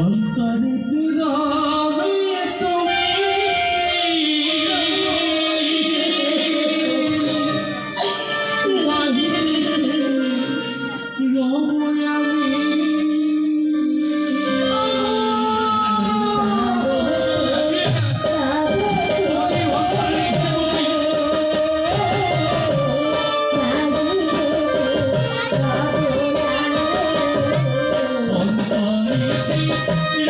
ఒక్కరికి రా.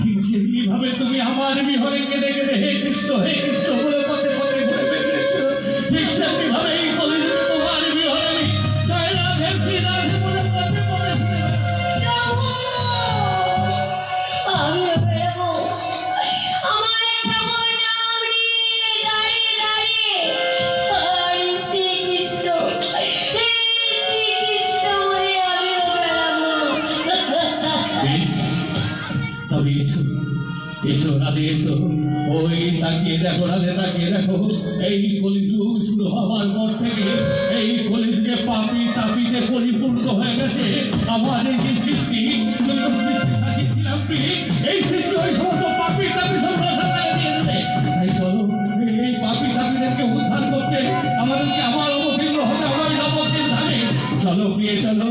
ঠিক যেমনি ভাবে তুমি আমার বিহরে কেঁদে কেঁদে হে কৃষ্ণ হে কৃষ্ণ বলে পথে পথে ঘুরে বেরিয়েছ ঠিক সেমনি ভাবে এসো রাধে, এসো। ওই তাকিয়ে দেখো, রাধে, তাকিয়ে দেখো। এই কলিযুগ শুরু হওয়ার পর থেকে এই কলিযুগে পাপি তাপিতে পরিপূর্ণ হয়ে গেছে। আমার এই সৃষ্টি এই সৃষ্টি উদ্ধার করতে আমাদেরকে আমার অবতীর্ণ হতে হবে চলো, প্রিয়ে, চলো।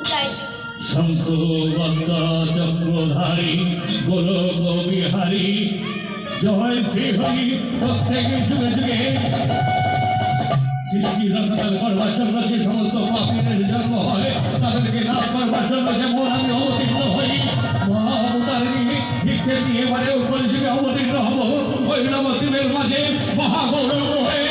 শঙ্খ চক্রধারী গোলক বিহারী জয় শ্রী হরি প্রত্যেকে যুগে যুগে। সৃষ্টি রচনার করবার জন্য যে সমস্ত পাপীদের জন্ম হয় তাদেরকে নাশ করবার জন্য যেমন আমি অবতীর্ণ হই মহাবতারিণী ভিক্ষে নিয়ে এবারে উপরে যুগে অবতীর্ণ হব। ওই নবদ্বীপের মাঝে মহাগৌরব হয়ে